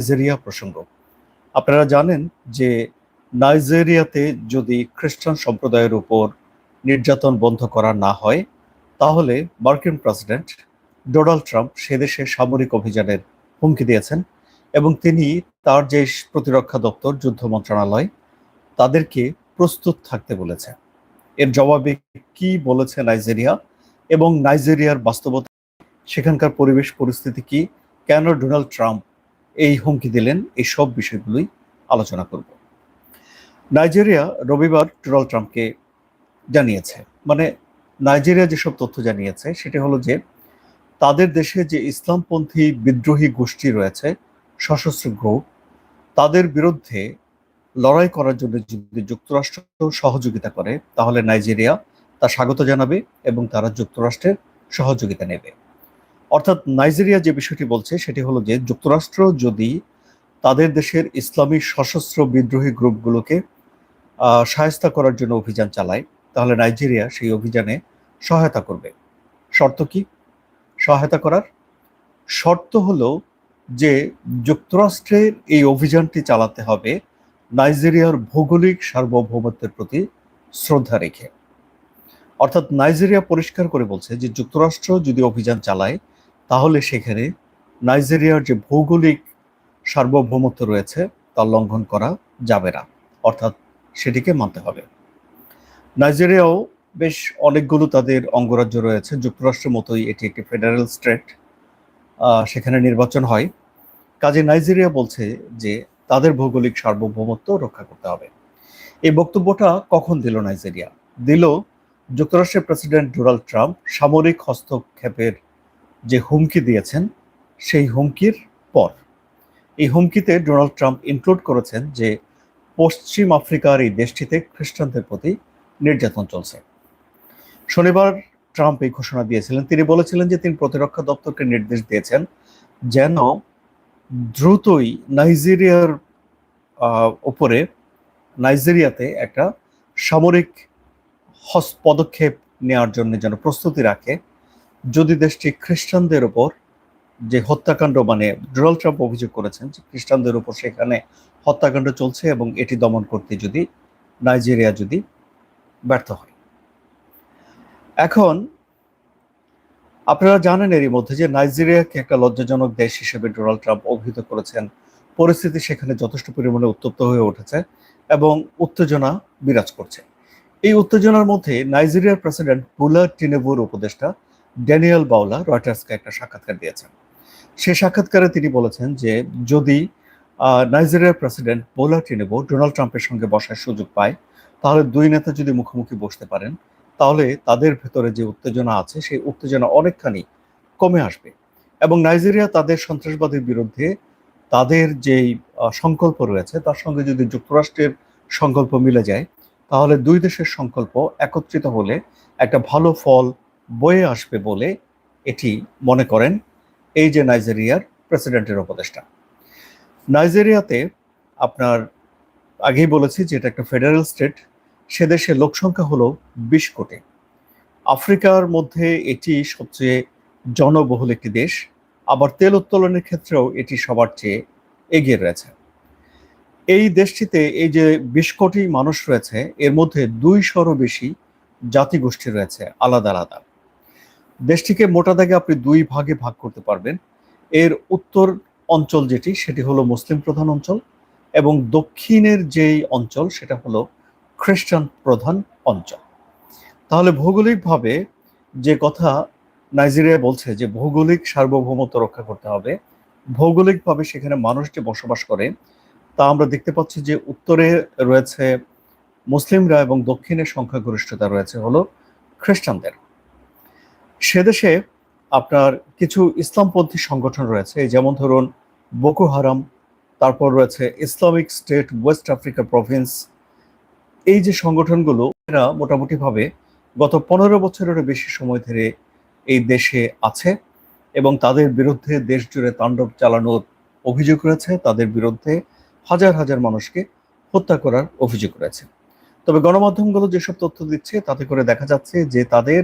Nigeria প্রসঙ্গ। আপনারা জানেন যে নাইজেরিয়াতে যদি খ্রিস্টান সম্প্রদায়ের উপর নির্যাতন বন্ধ করা না হয়, তাহলে মার্কিন প্রেসিডেন্ট ডোনাল্ড ট্রাম্প সে দেশে সামরিক অভিযানের হুমকি দিয়েছেন এবং তিনি তার যে প্রতিরক্ষা দপ্তর, যুদ্ধ মন্ত্রণালয়, তাদেরকে প্রস্তুত থাকতে বলেছে এর জবাবে কি বলেছে নাইজেরিয়া এবং নাইজেরিয়ার বাস্তবতা, সেখানকার পরিবেশ পরিস্থিতি কি, কেন ডোনাল্ড ট্রাম্প এই হুমকি দিলেন, এই সব বিষয়গুলোই আলোচনা করব। নাইজেরিয়া রবিবার ডোনাল্ড ট্রাম্পকে জানিয়েছে। মানে নাইজেরিয়া যেসব তথ্য জানিয়েছে, সেটা হলো যে তাদের দেশে যে ইসলামপন্থী বিদ্রোহী গোষ্ঠী রয়েছে, সশস্ত্র গ্রুপ, তাদের বিরুদ্ধে লড়াই করার জন্য যদি যুক্তরাষ্ট্র সহযোগিতা করে, তাহলে নাইজেরিয়া তা স্বাগত জানাবে এবং তারা যুক্তরাষ্ট্রের সহযোগিতা নেবে। অর্থাৎ নাইজেরিয়া যে বিষয়টি বলছে, সেটি হলো যে যুক্তরাষ্ট্র যদি তাদের দেশের ইসলামী সশস্ত্র বিদ্রোহী গ্রুপগুলোকে সায়স্তা করার জন্য অভিযান চালায়, তাহলে নাইজেরিয়া সেই অভিযানে সহায়তা করবে। শর্ত কি? সহায়তা করার। শর্ত হলো যে যুক্তরাষ্ট্রের এই অভিযানটি চালাতে হবে নাইজেরিয়ার ভৌগোলিক সার্বভৌমত্বের প্রতি শ্রদ্ধা রেখে। অর্থাৎ নাইজেরিয়া পরিষ্কার করে বলছে যে যুক্তরাষ্ট্র যদি অভিযান চালায় তাহলে সেখানে নাইজেরিয়ার যে ভৌগোলিক সার্বভৌমত্ব রয়েছে, তা লঙ্ঘন করা যাবে না। অর্থাৎ সেটিকে মানতে হবে। নাইজেরিয়াও বেশ অনেকগুলো তাদের অঙ্গরাজ্য রয়েছে। যুক্তরাষ্ট্রের মতোই এটি একটি ফেডারেল স্টেট সেখানে নির্বাচন হয়। কাজে নাইজেরিয়া বলছে যে তাদের ভৌগোলিক সার্বভৌমত্ব রক্ষা করতে হবে। এই বক্তব্যটা কখন দিল নাইজেরিয়া? দিল যুক্তরাষ্ট্রের প্রেসিডেন্ট ডোনাল্ড ট্রাম্প সামরিক হস্তক্ষেপের যে হুমকি দিয়েছেন, সেই হুমকির পর। এই হুমকিতে ডোনাল্ড ট্রাম্প ইনক্লুড করেছেন যে পশ্চিম আফ্রিকার এই দেশটিতে খ্রিস্টানদের প্রতি নির্যাতন চলছে। শনিবার ট্রাম্প এই ঘোষণা দিয়েছিলেন। তিনি বলেছিলেন যে তিনি প্রতিরক্ষা দপ্তরকে নির্দেশ দিয়েছেন যেন দ্রুতই নাইজেরিয়ার উপরে, নাইজেরিয়াতে একটা সামরিক হস পদক্ষেপ নেওয়ার জন্য যেন প্রস্তুতি রাখে। যদি দেশটি খ্রিস্টানদের ওপর যে হত্যাকাণ্ড মানে ডোনাল্ড ট্রাম্প অভিযোগ করেছেন যে খ্রিস্টানদের উপর সেখানে হত্যাকাণ্ড চলছে এবং এটি দমন করতে যদি নাইজেরিয়া যদি ব্যর্থ হয়। এখন আপনারা জানেন এরই মধ্যে যে নাইজেরিয়াকে একটা লজ্জাজনক দেশ হিসেবে ডোনাল্ড ট্রাম্প অভিহিত করেছেন। পরিস্থিতি সেখানে যথেষ্ট পরিমাণে উত্তপ্ত হয়ে উঠেছে এবং উত্তেজনা বিরাজ করছে। এই উত্তেজনার মধ্যে নাইজেরিয়ার প্রেসিডেন্ট বুলা টিনেবুর উপদেষ্টা ড্যানিয়েল বাউলা রয়টার্সকে একটা সাক্ষাৎকার দিয়েছেন। সে সাক্ষাৎকারে তিনি বলেছেন যে, যদি নাইজেরিয়ার প্রেসিডেন্ট বোলা টিনেবু ডোনাল্ড ট্রাম্পের সঙ্গে বসার সুযোগ পায়, তাহলে দুই নেতা যদি মুখোমুখি বসতে পারেন, তাহলে তাদের ভেতরে যে উত্তেজনা আছে, সেই উত্তেজনা অনেকখানি কমে আসবে। এবং নাইজেরিয়া তাদের সন্ত্রাসবাদের বিরুদ্ধে তাদের যেই সংকল্প রয়েছে, তার সঙ্গে যদি যুক্তরাষ্ট্রের সংকল্প মিলে যায়, তাহলে দুই দেশের সংকল্প একত্রিত হলে একটা ভালো ফল বয়ে আসবে বলে এটি মনে করেন এই যে নাইজেরিয়ার প্রেসিডেন্টের উপদেষ্টা। নাইজেরিয়াতে আপনার আগেই বলেছি যে এটা একটা ফেডারেল স্টেট, সে দেশে লোকসংখ্যা হলো বিশ কোটি। আফ্রিকার মধ্যে এটি সবচেয়ে জনবহুল একটি দেশ, আবার তেল উত্তোলনের ক্ষেত্রেও এটি সবার চেয়ে এগিয়ে রয়েছে। এই দেশটিতে এই যে বিশ কোটি মানুষ রয়েছে, এর মধ্যে দুইশোরও বেশি জাতিগোষ্ঠী রয়েছে, আলাদা আলাদা। দেশটিকে মোটা দাগে আপনি দুই ভাগে ভাগ করতে পারবেন। এর উত্তর অঞ্চল যেটি, সেটি হলো মুসলিম প্রধান অঞ্চল এবং দক্ষিণের যেই অঞ্চল, সেটা হলো খ্রিস্টান প্রধান অঞ্চল। তাহলে ভৌগোলিকভাবে যে কথা নাইজেরিয়া বলছে যে ভৌগোলিক সার্বভৌমত্ব রক্ষা করতে হবে, ভৌগোলিকভাবে সেখানে মানুষ যে বসবাস করে, তা আমরা দেখতে পাচ্ছি যে উত্তরে রয়েছে মুসলিমরা এবং দক্ষিণের সংখ্যাগরিষ্ঠতা রয়েছে হলো খ্রিস্টানদের। সেদেশে আপনার কিছু ইসলামপন্থী সংগঠন রয়েছে যেমন ধরুন বকু হারাম তারপর রয়েছে Islamic State West Africa province এই যে সংগঠনগুলো, এরা মোটামুটিভাবে গত পনেরো বছরেরও বেশি সময় ধরে এই দেশে আছে এবং তাদের বিরুদ্ধে দেশ জুড়ে তাণ্ডব চালানোর অভিযোগ রয়েছে। তাদের বিরুদ্ধে হাজার হাজার মানুষকে হত্যা করার অভিযোগ রয়েছে। তবে গণমাধ্যমগুলো যেসব তথ্য দিচ্ছে, তাতে করে দেখা যাচ্ছে যে তাদের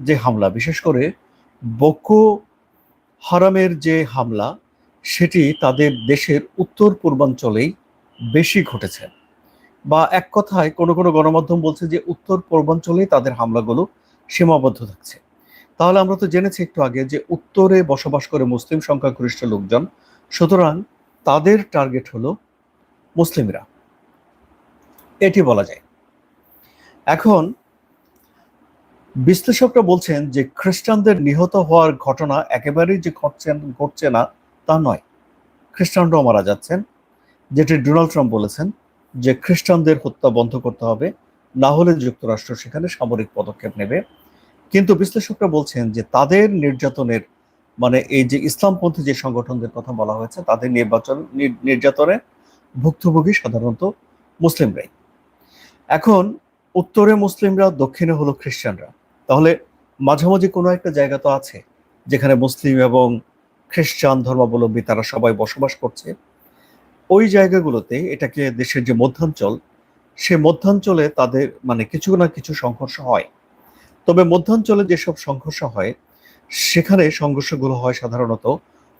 যে হামলা, বিশেষ করে বকো হারামের যে হামলা, সেটি তাদের দেশের উত্তর পূর্বাঞ্চলেই বেশি ঘটেছে। বা এক কথায়, কোনো কোনো গণমাধ্যম বলছে যে উত্তর পূর্বাঞ্চলেই তাদের হামলাগুলো সীমাবদ্ধ থাকছে। তাহলে আমরা তো জেনেছি একটু আগে যে উত্তরে বসবাস করে মুসলিম সংখ্যাগরিষ্ঠ লোকজন, সুতরাং তাদের টার্গেট হলো মুসলিমরা। এটি বলা যায়। এখন বিশ্লেষকরা বলছেন যে খ্রিস্টানদের নিহত হওয়ার ঘটনা একেবারেই যে ঘটছে ঘটছে না, তা নয়। খ্রিস্টানরাও মারা যাচ্ছেন, যেটি ডোনাল্ড ট্রাম্প বলেছেন যে খ্রিস্টানদের হত্যা বন্ধ করতে হবে, না হলে যুক্তরাষ্ট্র সেখানে সামরিক পদক্ষেপ নেবে। কিন্তু বিশ্লেষকরা বলছেন যে তাদের নির্যাতনের মানে এই যে ইসলামপন্থী যে সংগঠনদের কথা বলা হয়েছে, তাদের নির্বাচন নির্যাতনে ভুক্তভোগী সাধারণত মুসলিমরাই। এখন, উত্তরে মুসলিমরা, দক্ষিণে হলো খ্রিস্টানরা। তাহলে মাঝামাঝি কোনো একটা জায়গা তো আছে যেখানে মুসলিম এবং খ্রিস্টান ধর্মাবলম্বী তারা সবাই বসবাস করছে। ওই জায়গাগুলোতে এটাকে দেশের যে মধ্যাঞ্চল, সে মধ্যাঞ্চলে তাদের মানে কিছু না কিছু সংঘর্ষ হয়। তবে মধ্যাঞ্চলে যেসব সংঘর্ষ হয়, সেখানে সংঘর্ষগুলো হয় সাধারণত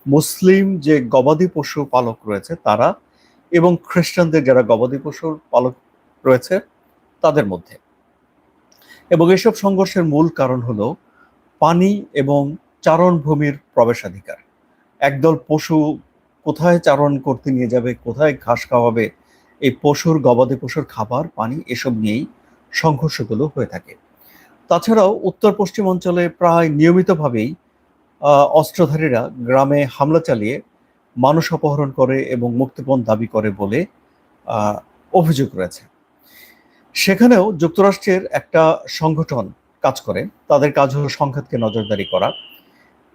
মুসলিম যে গবাদি পশু পালক রয়েছে তারা এবং খ্রিস্টানদের যারা গবাদি পশুর পালক রয়েছে তাদের মধ্যে। এবং এসব সংঘর্ষের মূল কারণ হলো পানি এবং চারণভূমির প্রবেশাধিকার। একদল পশু কোথায় চারণ করতে নিয়ে যাবে, কোথায় ঘাস খাওয়াবে, এই পশুর গবাদি পশুর খাবার, পানি, এসব নিয়েই সংঘর্ষগুলো হয়ে থাকে। তাছাড়াও উত্তর পশ্চিম অঞ্চলে প্রায় নিয়মিতভাবেই অস্ত্রধারীরা গ্রামে হামলা চালিয়ে মানুষ অপহরণ করে এবং মুক্তিপণ দাবি করে বলে অভিযোগ রয়েছে। সেখানেও যুক্তরাষ্ট্রের একটা সংগঠন কাজ করে। তাদের কাজ হলো সংঘাতকে নজরদারি করা।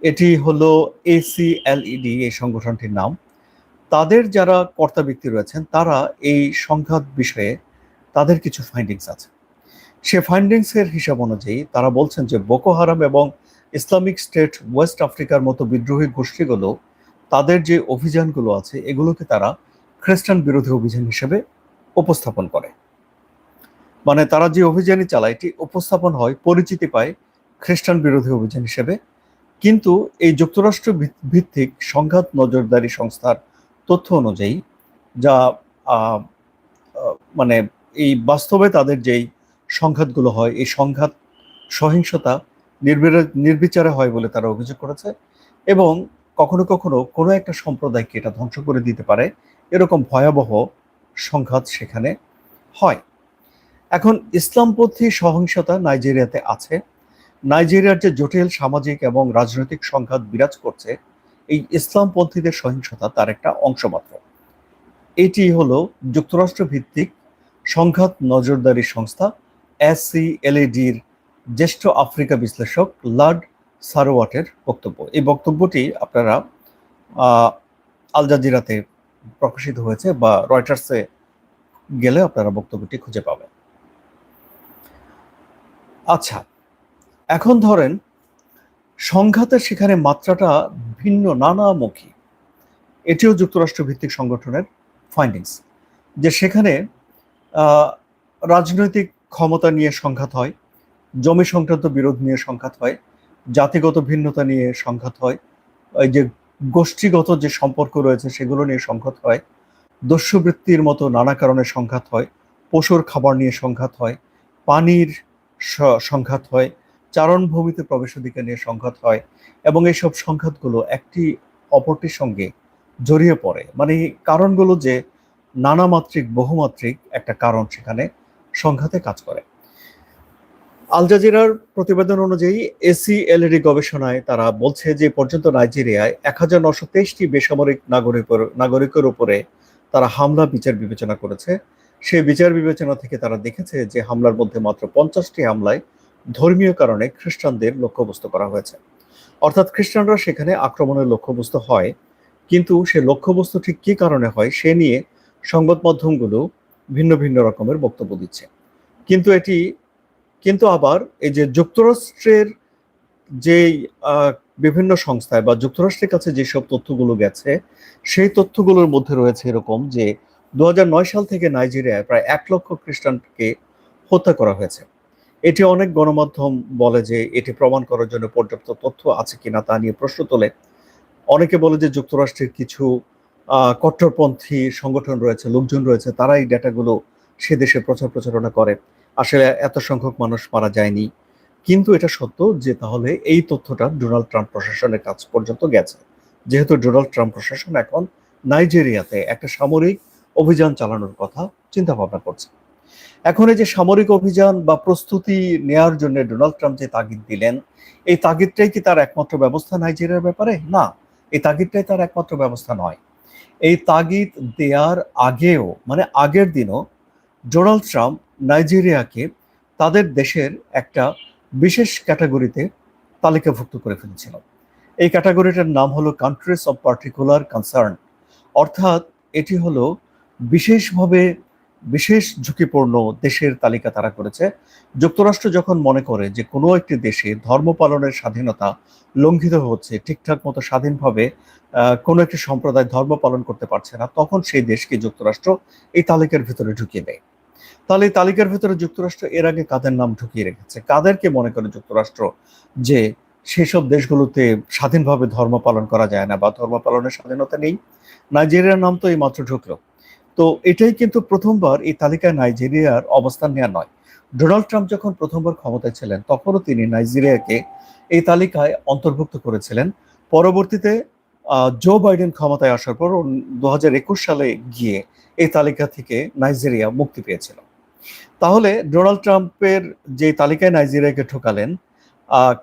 এটি হলো এসিএলইডি এই সংগঠনটির নাম। তাদের যারা কর্তা ব্যক্তি রয়েছেন, তারা এই সংঘাত বিষয়ে তাদের কিছু ফাইন্ডিংস আছে। সে ফাইন্ডিংসের হিসাব অনুযায়ী তারা বলছেন যে বোকো হারাম এবং ইসলামিক স্টেট ওয়েস্ট আফ্রিকার মতো বিদ্রোহী গোষ্ঠীগুলো, তাদের যে অভিযানগুলো আছে, এগুলোকে তারা খ্রিস্টান বিরোধী অভিযান হিসেবে উপস্থাপন করে। মানে তারা যে অভিযানই চালায়, এটি উপস্থাপন হয়, পরিচিতি পায় খ্রিস্টান বিরোধী অভিযান হিসেবে। কিন্তু এই যুক্তরাষ্ট্র ভিত্তিক সংঘাত নজরদারি সংস্থার তথ্য অনুযায়ী, যা মানে এই বাস্তবে তাদের যেই সংঘাতগুলো হয়, এই সংঘাত সহিংসতা নির্বিচারে হয় বলে তারা অভিযোগ করেছে এবং কখনো কখনো কোনো একটা সম্প্রদায়কে এটা ধ্বংস করে দিতে পারে। এরকম ভয়াবহ সংঘাত সেখানে হয়। এখন ইসলামপন্থী সহিংসতা নাইজেরিয়াতে আছে। নাইজেরিয়ার যে জটিল সামাজিক এবং রাজনৈতিক সংঘাত বিরাজ করছে, এই ইসলামপন্থীদের সহিংসতা তার একটা অংশ মাত্র এটি হলো যুক্তরাষ্ট্র ভিত্তিক সংঘাত নজরদারি সংস্থা এসসিএলএডির জ্যেষ্ঠ আফ্রিকা বিশ্লেষক লার্ড সারোয়াটের বক্তব্য। এই বক্তব্যটি আপনারা আল জাজিরাতে প্রকাশিত হয়েছে বা রয়টার্সে গেলে আপনারা বক্তব্যটি খুঁজে পাবেন। আচ্ছা এখন ধরেন সংঘাতের সেখানে মাত্রাটা ভিন্ন, নানামুখী। এটিও যুক্তরাষ্ট্র ভিত্তিক সংগঠনের ফাইন্ডিংস যে সেখানে রাজনৈতিক ক্ষমতা নিয়ে সংঘাত হয়, জমি সংক্রান্ত বিরোধ নিয়ে সংঘাত হয়, জাতিগত ভিন্নতা নিয়ে সংঘাত হয়, এই যে গোষ্ঠীগত যে সম্পর্ক রয়েছে সেগুলো নিয়ে সংঘাত হয়, দস্যুবৃত্তির মতো নানা কারণে সংঘাত হয়, পশুর খাবার নিয়ে সংঘাত হয়, পানির সংঘাত হয় চারণভূমিতে প্রবেশাধিকার নিয়ে সংঘাত হয় এবং এইসব সংঘাতগুলো একটি অপরটির সঙ্গে জড়িয়ে পড়ে। মানে কারণগুলো যে নানামাত্রিক, বহুমাত্রিক একটা কারণ সেখানে সংঘাতে কাজ করে। আল জাজিরার প্রতিবেদন অনুযায়ী এসি এলইডি গবেষণায় তারা বলছে যে পর্যন্ত নাইজেরিয়ায় এক হাজার নশো তেইশটি বেসামরিক নাগরিক নাগরিকের উপরে তারা হামলা, বিচার বিবেচনা করেছে। সেই বিচার বিবেচনা থেকে তারা দেখেছে যে হামলার মধ্যে মাত্র পঞ্চাশটি হামলায় ধর্মীয় কারণে খ্রিস্টানদের লক্ষ্যবস্তু করা হয়েছে। অর্থাৎ খ্রিস্টানরা সেখানে আক্রমণের লক্ষ্যবস্তু হয়, কিন্তু সে লক্ষ্যবস্তু ঠিক কী কারণে হয় সে নিয়ে সংবাদ মাধ্যমগুলো ভিন্ন ভিন্ন রকমের বক্তব্য দিচ্ছে। কিন্তু এটি, কিন্তু আবার এই যে যুক্তরাষ্ট্রের যে বিভিন্ন সংস্থায় বা যুক্তরাষ্ট্রের কাছে যেসব তথ্যগুলো গেছে, সেই তথ্যগুলোর মধ্যে রয়েছে এরকম যে দু হাজার নয় সাল থেকে নাইজেরিয়ায় প্রায় এক লক্ষ খ্রিস্টানকে হত্যা করা হয়েছে। এটি অনেক গণমাধ্যম বলে যে এটি প্রমাণ করার জন্য পর্যাপ্ত তথ্য আছে কিনা তা নিয়ে প্রশ্ন তোলে। অনেকে বলে যে যুক্তরাষ্ট্রের কিছু কট্টরপন্থী সংগঠন রয়েছে, লোকজন রয়েছে তারা এই ডেটাগুলো সে দেশে প্রচার প্রচারণা করে। আসলে এত সংখ্যক মানুষ মারা যায়নি। কিন্তু এটা সত্য যে তাহলে এই তথ্যটা ডোনাল্ড ট্রাম্প প্রশাসনের কাছ পর্যন্ত গেছে। যেহেতু ডোনাল্ড ট্রাম্প প্রশাসন এখন নাইজেরিয়াতে একটা সামরিক অভিযান চালানোর কথা চিন্তা ভাবনা করছে। এখন এই যে সামরিক অভিযান বা প্রস্তুতি নেয়ার জন্য ডোনাল্ড ট্রাম্প যে তাগিদ দিলেন, এই তাগিদটাই কি তার একমাত্র ব্যবস্থা নাইজেরিয়ার ব্যাপারে? না, এই তাগিদটাই তার একমাত্র ব্যবস্থা নয়। এই তাগিদ দেওয়ার আগেও মানে আগের দিনও ডোনাল্ড ট্রাম্প নাইজেরিয়াকে তাদের দেশের একটা বিশেষ ক্যাটাগরিতে তালিকাভুক্ত করে ফেলেছিল। এই ক্যাটাগরিটার নাম হলো কান্ট্রিজ অফ পার্টিকুলার কনসার্ন অর্থাৎ এটি হলো বিশেষভাবে বিশেষ ঝুঁকিপূর্ণ দেশের তালিকা তারা করেছে। যুক্তরাষ্ট্র যখন মনে করে যে কোনো একটি দেশে ধর্ম পালনের স্বাধীনতা লঙ্ঘিত হচ্ছে, ঠিকঠাক মতো স্বাধীনভাবে কোনো একটি সম্প্রদায় ধর্ম পালন করতে পারছে না, তখন সেই দেশকে যুক্তরাষ্ট্র এই তালিকার ভিতরে ঢুকিয়ে দেয়। তাহলে এই তালিকার ভিতরে যুক্তরাষ্ট্র এর আগে কাদের নাম ঢুকিয়ে রেখেছে? কাদেরকে মনে করে যুক্তরাষ্ট্র যে সেসব দেশগুলোতে স্বাধীনভাবে ধর্ম পালন করা যায় না বা ধর্ম পালনের স্বাধীনতা নেই? নাইজেরিয়ার নাম তো এই মাত্র ঢুকলো। তো এটাই কিন্তু প্রথমবার এই তালিকায় নাইজেরিয়ার অবস্থান নেওয়া নয়। ডোনাল্ড ট্রাম্প যখন প্রথমবার ক্ষমতায় ছিলেন, তখনও তিনি নাইজেরিয়াকে এই তালিকায় অন্তর্ভুক্ত করেছিলেন। পরবর্তীতে জো বাইডেন ক্ষমতায় আসার পর দুহাজার একুশ সালে গিয়ে এই তালিকা থেকে নাইজেরিয়া মুক্তি পেয়েছিল। তাহলে ডোনাল্ড ট্রাম্পের যে তালিকায় নাইজেরিয়াকে ঠোকালেন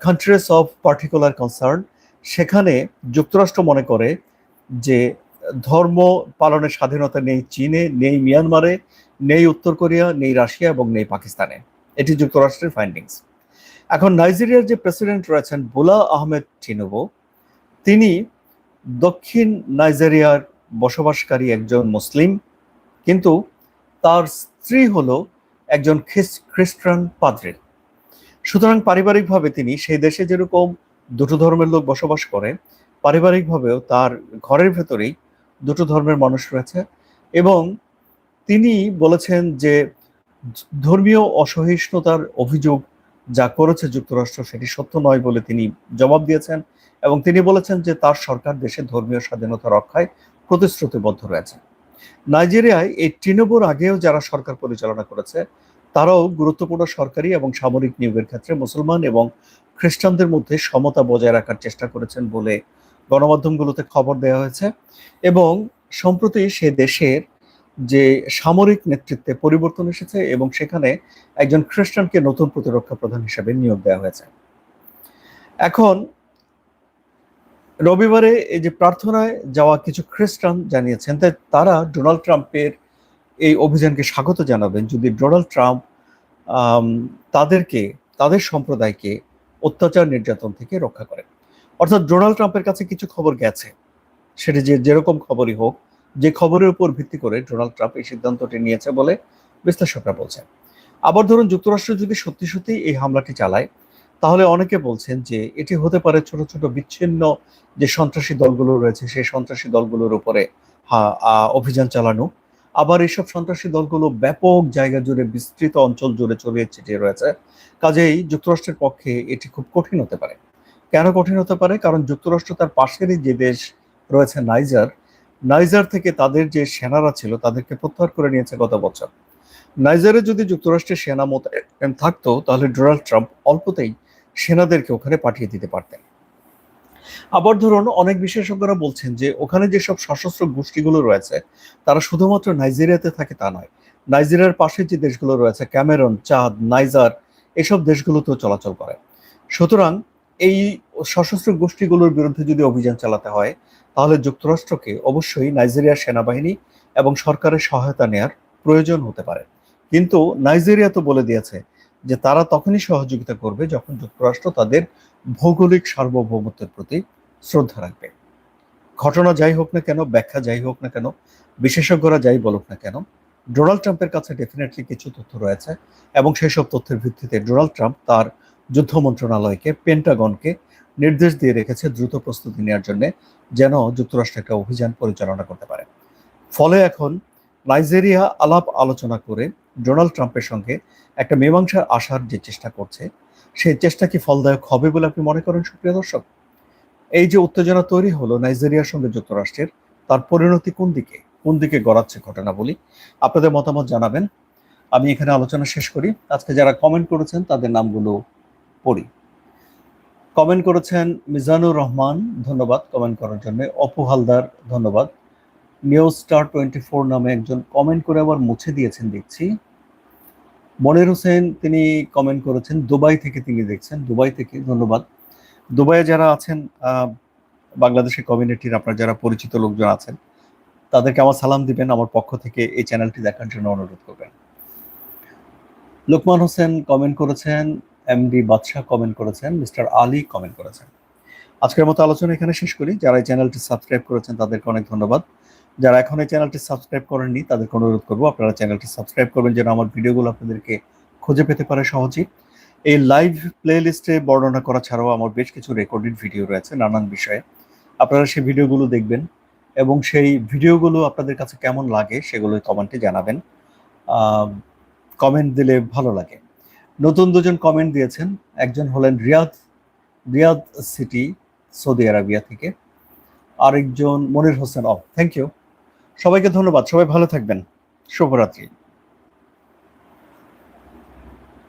কান্ট্রিজ অফ পার্টিকুলার কনসার্ন সেখানে যুক্তরাষ্ট্র মনে করে যে ধর্ম পালনের স্বাধীনতা নেই চীনে, নেই মিয়ানমারে, নেই উত্তর কোরিয়া, নেই রাশিয়া এবং নেই পাকিস্তানে। এটি যুক্তরাষ্ট্রের ফাইন্ডিংস এখন নাইজেরিয়ার যে প্রেসিডেন্ট রয়েছেন বোলা আহমেদ টিনুবো, তিনি দক্ষিণ নাইজেরিয়ার বসবাসকারী একজন মুসলিম, কিন্তু তার স্ত্রী হল একজন খ্রিস- খ্রিস্টান পাদ্রী। সুতরাং পারিবারিকভাবে তিনি সেই দেশে যেরকম দুটো ধর্মের লোক বসবাস করে, পারিবারিকভাবেও তার ঘরের ভেতরেই দুটো ধর্মের মানুষ রয়েছে এবং তিনি বলেছেন যে ধর্মীয় অসহিষ্ণুতার অভিযোগ যা করেছে যুক্তরাষ্ট্র সেটি সত্য নয় বলে তিনি জবাব দিয়েছেন এবং তিনি বলেছেন যে তার সরকার দেশে ধর্মীয় স্বাধীনতা রক্ষায় প্রতিশ্রুতিবদ্ধ রয়েছে। নাইজেরিয়ায় এই তৃণমূল আগেও যারা সরকার পরিচালনা করেছে, তারাও গুরুত্বপূর্ণ সরকারি এবং সামরিক নিয়োগের ক্ষেত্রে মুসলমান এবং খ্রিস্টানদের মধ্যে সমতা বজায় রাখার চেষ্টা করেছেন বলে গণমাধ্যমগুলোতে খবর দেওয়া হয়েছে এবং সম্প্রতি সে দেশের যে সামরিক নেতৃত্বে পরিবর্তন এসেছে এবং সেখানে একজন খ্রিস্টানকে নতুন প্রতিরক্ষা প্রধান হিসেবে নিয়োগ দেওয়া হয়েছে। এখন রবিবারে এই যে প্রার্থনায় যাওয়া কিছু খ্রিস্টান জানিয়েছেন যে তারা ডোনাল্ড ট্রাম্পের এই অভিযানকে স্বাগত জানাবেন। যদি ডোনাল্ড ট্রাম্প তাদেরকে, তাদের সম্প্রদায়কে অত্যাচার নির্যাতন থেকে রক্ষা করেন। অর্থাৎ ডোনাল্ড ট্রাম্পের কাছে কিছু খবর গেছে। সেটি যে যেরকম খবরই হোক, যে খবরের উপর ভিত্তি করে ডোনাল্ড ট্রাম্প এই সিদ্ধান্তটি নিয়েছে বলে বিশ্লেষকরা বলছেন। আবার ধরুন যুক্তরাষ্ট্র যদি সত্যি সত্যি এই হামলাটি চালায়, তাহলে অনেকে বলছেন যে এটি হতে পারে ছোট ছোট বিচ্ছিন্ন যে সন্ত্রাসী দলগুলো রয়েছে, সেই সন্ত্রাসী দলগুলোর উপরে অভিযান চালানো। আবার এইসব সন্ত্রাসী দলগুলো ব্যাপক জায়গা জুড়ে বিস্তৃত অঞ্চল জুড়ে ছড়িয়ে ছিটিয়ে রয়েছে। কাজেই যুক্তরাষ্ট্রের পক্ষে এটি খুব কঠিন হতে পারে। কেন কঠিন হতে পারে? কারণ যুক্তরাষ্ট্র তার পাশেরই যে দেশ রয়েছে নাইজার নাইজার থেকে তাদের যে সেনারা ছিল তাদেরকে প্রত্যাহার করে নিয়েছে গত বছর। নাইজারে যদি যুক্তরাষ্ট্রের সেনা মোতায়েন থাকতো, তাহলে ডোনাল্ড ট্রাম্প অল্পতেই সেনাদেরকে ওখানে পাঠিয়ে দিতে পারতেন। আবার ধরুন, অনেক বিশেষজ্ঞরা বলছেন যে ওখানে যেসব সশস্ত্র গোষ্ঠীগুলো রয়েছে, তারা শুধুমাত্র নাইজেরিয়াতে থাকে তা নয়। নাইজেরিয়ার পাশে যে দেশগুলো রয়েছে, ক্যামেরন, চাঁদ, নাইজার, এসব দেশগুলোতেও চলাচল করে। সুতরাং এই সশস্ত্র গোষ্ঠীগুলোর বিরুদ্ধে যদি অভিযান চালাতে হয়, তাহলে যুক্তরাষ্ট্রকে অবশ্যই নাইজেরিয়ার সেনাবাহিনী এবং সরকারের সহায়তা নেয়ার প্রয়োজন হতে পারে। কিন্তু নাইজেরিয়া তো বলে দিয়েছে যে তারা তখনই সহযোগিতা করবে যখন যুক্তরাষ্ট্র তাদের ভৌগোলিক সার্বভৌমত্বের প্রতি শ্রদ্ধা রাখবে। ঘটনা যাই হোক না কেন, ব্যাখ্যা যাই হোক না কেন, বিশেষজ্ঞরা যাই বলুক না কেন, ডোনাল্ড ট্রাম্পের কাছে ডেফিনেটলি কিছু তথ্য রয়েছে এবং সেই সব তথ্যের ভিত্তিতে ডোনাল্ড ট্রাম্প তার যুদ্ধ মন্ত্রণালয়কে পেন্টাগনকে নির্দেশ দিয়ে রেখেছে দ্রুত প্রস্তুতি নেওয়ার জন্য যেন যুক্তরাষ্ট্র একটা অভিযান পরিচালনা করতে পারে। ফলে এখন নাইজেরিয়া আলাপ আলোচনা করে ডোনাল্ড ট্রাম্পের সঙ্গে একটা মীমাংসা আসার যে চেষ্টা করছে সেই চেষ্টা কি ফলদায়ক হবে বলে আপনি মনে করেন, সুপ্রিয় দর্শক? এই যে উত্তেজনা তৈরি হলো নাইজেরিয়ার সঙ্গে যুক্তরাষ্ট্রের, তার পরিণতি কোন দিকে? কোন দিকে গড়াচ্ছে ঘটনা বলি আপনাদের মতামত জানাবেন। আমি এখানে আলোচনা শেষ করি। আজকে যারা কমেন্ট করেছেন, তাদের নামগুলো পড়ি। কমেন্ট করেছেন মিজানুর রহমান, ধন্যবাদ কমেন্ট করার জন্য। অপু হালদার, ধন্যবাদ। নিউ স্টার টোয়েন্টি ফোর নামে একজন কমেন্ট করে আবার মুছে দিয়েছেন, দেখছি। মনির হোসেন, তিনি কমেন্ট করেছেন, দুবাই থেকে তিনি দেখছেন, দুবাই থেকে, ধন্যবাদ। দুবাইয়ে যারা আছেন বাংলাদেশের কমিউনিটির আপনার যারা পরিচিত লোকজন আছেন, তাদেরকে আমার সালাম দিবেন, আমার পক্ষ থেকে এই চ্যানেলটি দেখার জন্য অনুরোধ করবেন। লোকমান হোসেন কমেন্ট করেছেন এমডি বাদশাহ কমেন্ট করেছেন, মিস্টার আলী কমেন্ট করেছেন। আজকের মতো আলোচনা এখানে শেষ করি। যারা এই চ্যানেলটি সাবস্ক্রাইব করেছেন, তাদেরকে অনেক ধন্যবাদ। যারা এখন এই চ্যানেলটি সাবস্ক্রাইব করেননি, তাদেরকে অনুরোধ করব আপনারা চ্যানেলটি সাবস্ক্রাইব করবেন যেন আমার ভিডিওগুলো আপনাদেরকে খুঁজে পেতে পারে সহজেই। এই লাইভ প্লে লিস্টে বর্ণনা করা ছাড়াও আমার বেশ কিছু রেকর্ডেড ভিডিও রয়েছে নানান বিষয়ে। আপনারা সেই ভিডিওগুলো দেখবেন এবং সেই ভিডিওগুলো আপনাদের কাছে কেমন লাগে সেগুলো কমেন্টে জানাবেন। কমেন্ট দিলে ভালো লাগে। নতুন দুজন কমেন্ট দিয়েছেন। একজন হলেন Riyad Riyadh city, Saudi Arabia থেকে। আরেকজন Monir Hossain off thank you সবাইকে ধন্যবাদ। সবাই ভালো থাকবেন। শুভরাত্রি।